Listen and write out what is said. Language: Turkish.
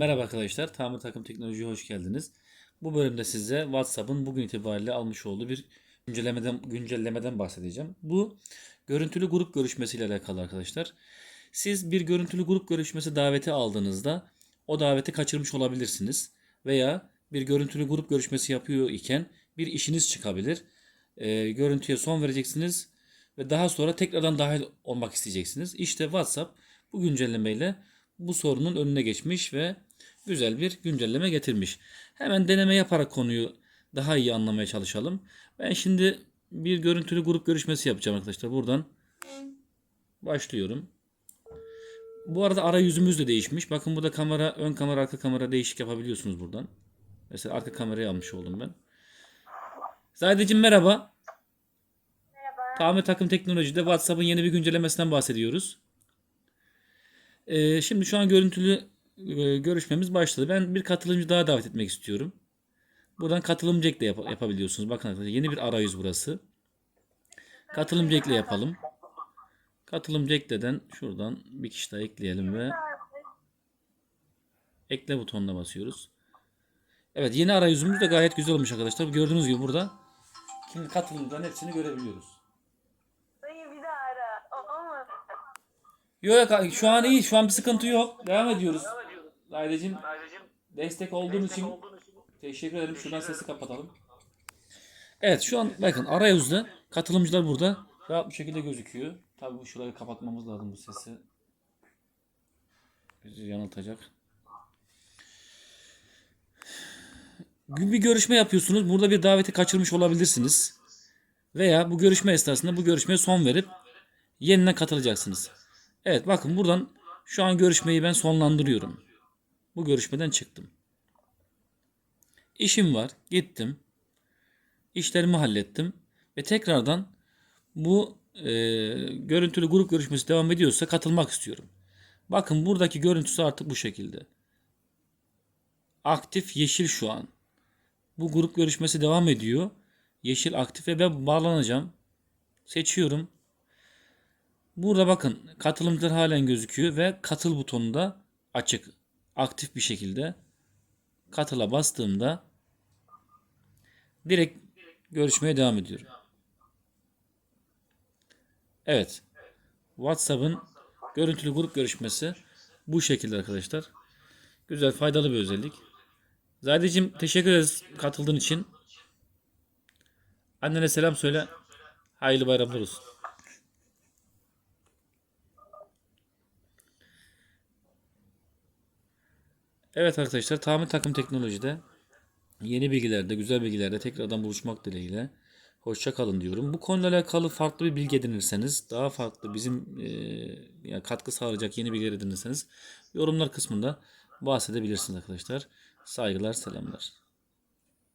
Merhaba arkadaşlar, Tamir Takım Teknoloji'ye hoş geldiniz. Bu bölümde size WhatsApp'ın bugün itibariyle almış olduğu bir güncellemeden güncellemeden bahsedeceğim. Bu görüntülü grup görüşmesiyle alakalı arkadaşlar. Siz bir görüntülü grup görüşmesi daveti aldığınızda o daveti kaçırmış olabilirsiniz veya bir görüntülü grup görüşmesi yapıyor iken bir işiniz çıkabilir. Ee, görüntüye son vereceksiniz ve daha sonra tekrardan dahil olmak isteyeceksiniz. İşte WhatsApp bu güncellemeyle bu sorunun önüne geçmiş ve güzel bir güncelleme getirmiş. Hemen deneme yaparak konuyu daha iyi anlamaya çalışalım. Ben şimdi bir görüntülü grup görüşmesi yapacağım arkadaşlar. Buradan başlıyorum. Bu arada arayüzümüz de değişmiş. Bakın burada kamera, ön kamera, arka kamera değişik yapabiliyorsunuz buradan. Mesela arka kamerayı almış oldum ben. Zahideciğim merhaba. Merhaba. Tamir Takım Teknoloji'de WhatsApp'ın yeni bir güncellemesinden bahsediyoruz. Ee, şimdi şu an görüntülü e, görüşmemiz başladı. Ben bir katılımcı daha davet etmek istiyorum. Buradan katılımcı ekle yap- yapabiliyorsunuz. Bakın arkadaşlar yeni bir arayüz burası. Katılımcı ekle yapalım. Katılımcı ekleden şuradan bir kişi daha ekleyelim ve ekle butonuna basıyoruz. Evet yeni arayüzümüz de gayet güzel olmuş arkadaşlar. Gördüğünüz gibi burada şimdi katılımcıların hepsini görebiliyoruz. Yok yok şu an iyi. Şu an bir sıkıntı yok. Devam ediyoruz. Aileciğim destek olduğun için teşekkür ederim. Şuradan sesi kapatalım. Evet şu an bakın arayüzde katılımcılar burada rahat bir şekilde gözüküyor. Tabii bu şurayı kapatmamız lazım bu sesi. Bizi yanıltacak. Bir görüşme yapıyorsunuz. Burada bir daveti kaçırmış olabilirsiniz. Veya bu görüşme esnasında bu görüşmeye son verip yeniden katılacaksınız. Evet bakın buradan şu an görüşmeyi ben sonlandırıyorum. Bu görüşmeden çıktım. İşim var. Gittim. İşlerimi hallettim. Ve tekrardan bu e, görüntülü grup görüşmesi devam ediyorsa katılmak istiyorum. Bakın buradaki görüntüsü artık bu şekilde. Aktif yeşil şu an. Bu grup görüşmesi devam ediyor. Yeşil aktif ve ben bağlanacağım. Seçiyorum. Burada bakın katılımcılar halen gözüküyor ve katıl butonu da açık. Aktif bir şekilde katıla bastığımda direkt görüşmeye devam ediyorum. Evet. WhatsApp'ın görüntülü grup görüşmesi bu şekilde arkadaşlar. Güzel, faydalı bir özellik. Zahideciğim teşekkür ederiz katıldığın için. Annene selam söyle. Hayırlı bayramlar olsun. Evet arkadaşlar tamir takım teknolojide yeni bilgilerde, güzel bilgilerde tekrardan buluşmak dileğiyle. Hoşça kalın diyorum. Bu konuyla alakalı farklı bir bilgi edinirseniz, daha farklı bizim e, yani katkı sağlayacak yeni bilgiler edinirseniz yorumlar kısmında bahsedebilirsiniz arkadaşlar. Saygılar, selamlar.